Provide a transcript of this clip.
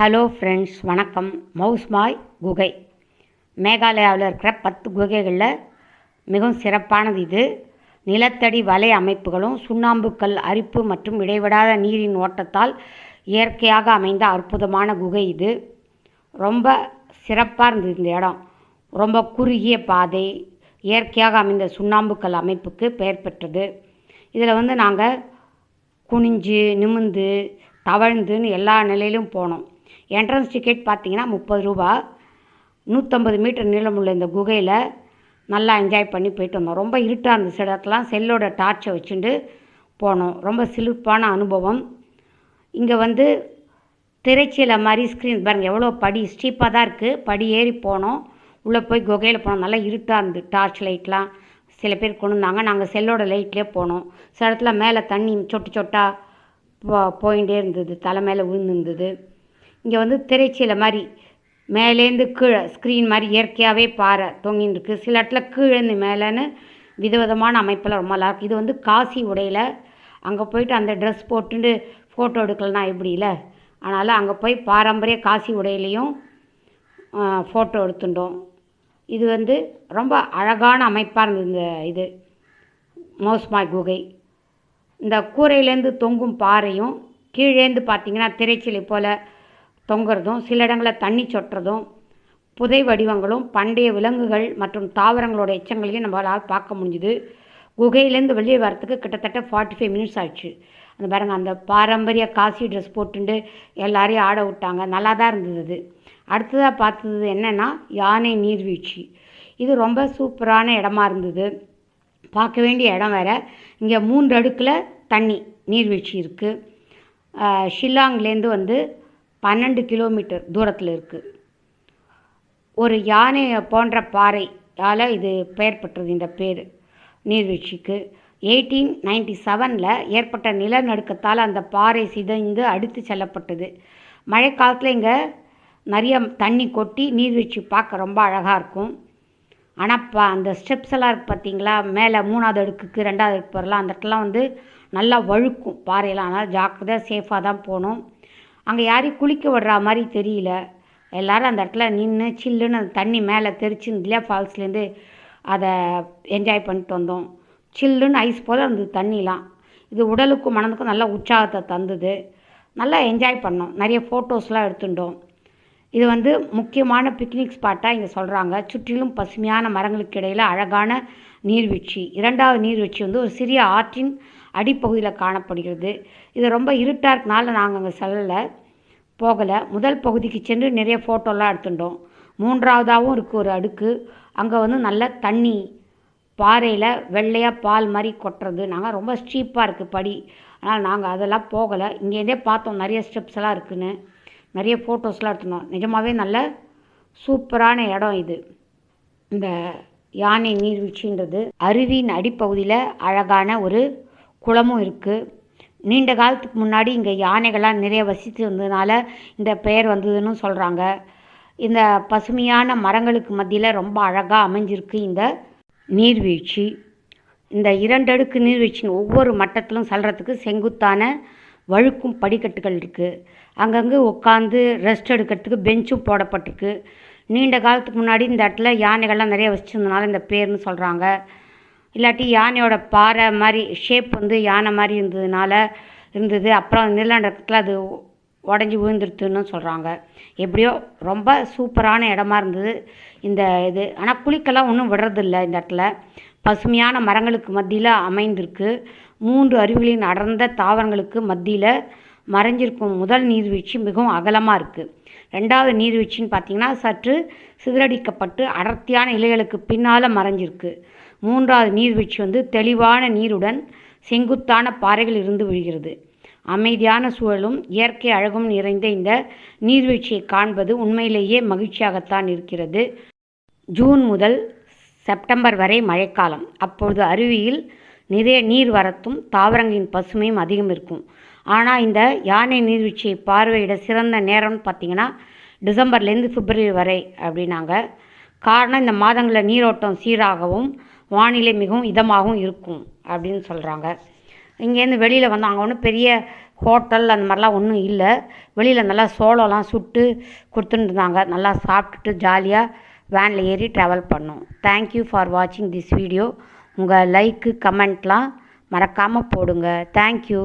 Hello friends வணக்கம். மவுஸ்மாய் குகை. மேகாலயாவில் இருக்கிற பத்து குகைகளில் மிகவும் சிறப்பானது இது. நிலத்தடி வலை அமைப்புகளும் சுண்ணாம்புக்கல் அரிப்பு மற்றும் இடைவிடாத நீரின் ஓட்டத்தால் இயற்கையாக அமைந்த அற்புதமான குகை இது. ரொம்ப சிறப்பாக இருந்தது இந்த இடம். ரொம்ப குறுகிய பாதை இயற்கையாக அமைந்த சுண்ணாம்புக்கல் அமைப்புக்கு பெயர் பெற்றது. இதில் வந்து நாங்கள் குனிஞ்சு நிமிந்து தவழ்ந்துன்னு எல்லா நிலையிலும் போனோம். என்ட்ரன்ஸ் டிக்கெட் பார்த்தீங்கன்னா முப்பது ரூபா. நூற்றம்பது மீட்டர் நீளமுள்ள இந்த குகையில் நல்லா என்ஜாய் பண்ணி போயிட்டு வந்தோம். ரொம்ப இருட்டாக இருந்த சில இடத்துலாம் செல்லோட டார்ச்சை வச்சுட்டு போனோம். ரொம்ப சிலிர்ப்பான அனுபவம். இங்கே வந்து திரைச்சீலை மாதிரி ஸ்க்ரீன் பாருங்கள் எவ்வளோ படி ஸ்டீப்பாக தான் இருக்குது படி ஏறி போனோம். உள்ளே போய் குகையில் போனோம். நல்லா இருட்டாக இருந்தது டார்ச் லைட்லாம் சில பேர் கொண்டு வந்தாங்க. நாங்கள் செல்லோட லைட்லேயே போனோம். சில இடத்துல மேலே தண்ணி சொட்டு சொட்டாக போ போயிட்டே இருந்தது. தலை மேலே விழுந்துருந்தது இங்கே வந்து திரைச்சீலை மாதிரி மேலேருந்து கீழே ஸ்க்ரீன் மாதிரி இயற்கையாகவே பாறை தொங்கின்னு இருக்குது சில இடத்துல கீழேருந்து மேலேன்னு விதவிதமான அமைப்பில் ரொம்ப நல்லா இது வந்து காசி உடையில் அங்கே போயிட்டு அந்த ட்ரெஸ் போட்டுட்டு ஃபோட்டோ எடுக்கலனா எப்படி இல்லை? அதனால் அங்கே போய் பாரம்பரிய காசி உடையிலையும் ஃபோட்டோ எடுத்துட்டோம். இது வந்து ரொம்ப அழகான அமைப்பாக இருந்தது இந்த இது. மோஸ்மாய் குகை. இந்த கூரையிலேருந்து தொங்கும் பாறையும் கீழேந்து பார்த்தீங்கன்னா திரைச்சிலை போல் தொங்குறதும் சில இடங்களில் தண்ணி சொட்டுறதும் புதை வடிவங்களும் பண்டைய விலங்குகள் மற்றும் தாவரங்களோட எச்சங்களையும் நம்மளால் பார்க்க முடிஞ்சுது. குகையிலேருந்து வெளியே வரத்துக்கு கிட்டத்தட்ட ஃபார்ட்டி ஃபைவ் மினிட்ஸ் ஆச்சு அந்த பாருங்க அந்த பாரம்பரிய காசி ட்ரெஸ் போட்டுண்டு எல்லாரையும் ஆட விட்டாங்க. நல்லா தான் இருந்தது அது. அடுத்ததாக பார்த்தது என்னென்னா யானை நீர்வீழ்ச்சி. இது ரொம்ப சூப்பரான இடமா இருந்தது. பார்க்க வேண்டிய இடம் வேறு. இங்கே மூன்று அடுக்கில் தண்ணி நீர்வீழ்ச்சி இருக்குது ஷில்லாங்லேருந்து வந்து பன்னெண்டு கிலோமீட்டர் தூரத்தில் இருக்குது ஒரு யானை போன்ற பாறையால் இது பெயர் பெற்றது இந்த பேர். நீர்வீழ்ச்சிக்கு எயிட்டீன் நைன்டி செவனில் ஏற்பட்ட நிலநடுக்கத்தால் அந்த பாறை சிதைந்து அடித்து செல்லப்பட்டது. மழைக்காலத்தில் இங்கே நிறைய தண்ணி கொட்டி நீர்வீழ்ச்சி பார்க்க ரொம்ப அழகாக இருக்கும். ஆனால் பா அந்த ஸ்டெப்ஸ் எல்லாம் இருக்குது பார்த்தீங்களா மேலே மூணாவது அடுக்குக்கு ரெண்டாவது அடுக்கு போகிறலாம் அந்த இடத்துலாம் வந்து நல்லா வழுக்கும் பாறையெல்லாம். அதனால் ஜாக்கிரதையாக சேஃபாக தான் போகணும். அங்கே யாரையும் குளிக்க விடுற மாதிரி தெரியல. எல்லோரும் அந்த இடத்துல நின்று சில்லுன்னு அந்த தண்ணி மேலே தெரிச்சு இல்லையா ஃபால்ஸ்லேருந்து அதை என்ஜாய் பண்ணிட்டு வந்தோம். சில்லுன்னு ஐஸ் போல் இருந்தது தண்ணிலாம். இது உடலுக்கும் மனதுக்கும் நல்ல உற்சாகத்தை தந்தது. நல்லா என்ஜாய் பண்ணோம். நிறைய ஃபோட்டோஸ்லாம் எடுத்துட்டோம். இது வந்து முக்கியமான பிக்னிக் ஸ்பாட்டாக இங்கே சொல்கிறாங்க சுற்றிலும் பசுமையான மரங்களுக்கு இடையில் அழகான நீர்வீழ்ச்சி. இரண்டாவது நீர்வீழ்ச்சி வந்து ஒரு சிறிய ஆற்றின் அடிப்பகுதியில் காணப்படுகிறது. இது ரொம்ப இருட்டாக இருக்கனால நாங்கள் அங்கே செல்லலை. போகலை. முதல் பகுதிக்கு சென்று நிறைய ஃபோட்டோலாம் எடுத்துட்டோம். மூன்றாவதாகவும் இருக்குது ஒரு அடுக்கு. அங்கே வந்து நல்ல தண்ணி பாறையில் வெள்ளையாக பால் மாதிரி கொட்டுறது. நாங்கள் ரொம்ப ஸ்டீப்பாக இருக்குது படி. ஆனால் நாங்கள் அதெல்லாம் போகலை. இங்கேருந்தே பார்த்தோம். நிறைய ஸ்டெப்ஸ் எல்லாம் இருக்குதுன்னு நிறைய ஃபோட்டோஸ்லாம் எடுத்துனோம் நிஜமாகவே நல்ல சூப்பரான இடம் இது. இந்த யானை நீர்வீழ்ச்சின்றது அருவியின் அடிப்பகுதியில் அழகான ஒரு குளமும் இருக்குது நீண்ட காலத்துக்கு முன்னாடி இங்கே யானைகள்லாம் நிறைய வசித்து வந்ததுனால இந்த பெயர் வந்ததுன்னு சொல்கிறாங்க இந்த பசுமையான மரங்களுக்கு மத்தியில் ரொம்ப அழகாக அமைஞ்சிருக்கு இந்த நீர்வீழ்ச்சி. இந்த இரண்டடுக்கு நீர்வீழ்ச்சியின் ஒவ்வொரு மட்டத்திலும் செல்கிறதுக்கு செங்குத்தான வழுக்கும் படிக்கட்டுகள் இருக்குது அங்கங்கே உட்காந்து ரெஸ்ட் எடுக்கிறதுக்கு பெஞ்சும் போடப்பட்டிருக்கு. நீண்ட காலத்துக்கு முன்னாடி இந்த இடத்துல யானைகள்லாம் நிறைய வச்சுருந்தனால இந்த பேர்னு சொல்கிறாங்க இல்லாட்டி யானையோட பாறை மாதிரி ஷேப் வந்து யானை மாதிரி இருந்ததுனால இருந்தது. அப்புறம் நிலநடுக்கத்தில் அது உடஞ்சி விழுந்துருத்துன்னு சொல்கிறாங்க எப்படியோ ரொம்ப சூப்பரான இடமா இருந்தது இந்த இது. ஆனால் குளிக்கெல்லாம் ஒன்றும் விடுறதில்ல இந்த இடத்துல. பசுமையான மரங்களுக்கு மத்தியில் அமைந்திருக்கு. மூன்று அருவிகளின் அடர்ந்த தாவரங்களுக்கு மத்தியில் மறைஞ்சிருக்கும் முதல் நீர்வீழ்ச்சி மிகவும் அகலமாக இருக்குது ரெண்டாவது நீர்வீழ்ச்சின்னு பார்த்தீங்கன்னா சற்று சிதறடிக்கப்பட்டு அடர்த்தியான இலைகளுக்கு பின்னால் மறைஞ்சிருக்கு. மூன்றாவது நீர்வீழ்ச்சி வந்து தெளிவான நீருடன் செங்குத்தான பாறைகள் இருந்து விழுகிறது. அமைதியான சூழலும் இயற்கை அழகும் நிறைந்த இந்த நீர்வீழ்ச்சியை காண்பது உண்மையிலேயே மகிழ்ச்சியாகத்தான் இருக்கிறது. ஜூன் முதல் செப்டம்பர் வரை மழைக்காலம். அப்பொழுது அருவியில் நிறைய நீர் வரத்தும் தாவரங்களின் பசுமையும் அதிகம் இருக்கும். ஆனால் இந்த யானை நீர்வீழ்ச்சியை பார்வையிட சிறந்த நேரம்னு பார்த்தீங்கன்னா டிசம்பர்லேருந்து பிப்ரவரி வரை அப்படின்னாங்க. காரணம் இந்த மாதங்களில் நீரோட்டம் சீராகவும் வானிலை மிகவும் இதமாகவும் இருக்கும் அப்படின்னு சொல்கிறாங்க இங்கேருந்து வெளியில் வந்து அங்கே ஒன்றும் பெரிய ஹோட்டல் அந்த மாதிரிலாம் ஒன்றும் இல்லை. வெளியில் நல்லா சோளம்லாம் சுட்டு கொடுத்துன்னு இருந்தாங்க நல்லா சாப்பிட்டுட்டு ஜாலியாக வேனில் ஏறி ட்ராவல் பண்ணோம். தேங்க்யூ ஃபார் வாட்சிங் திஸ் வீடியோ உங்கள் லைக்கு கமெண்ட்லாம் மறக்காமல் போடுங்க. தேங்க்யூ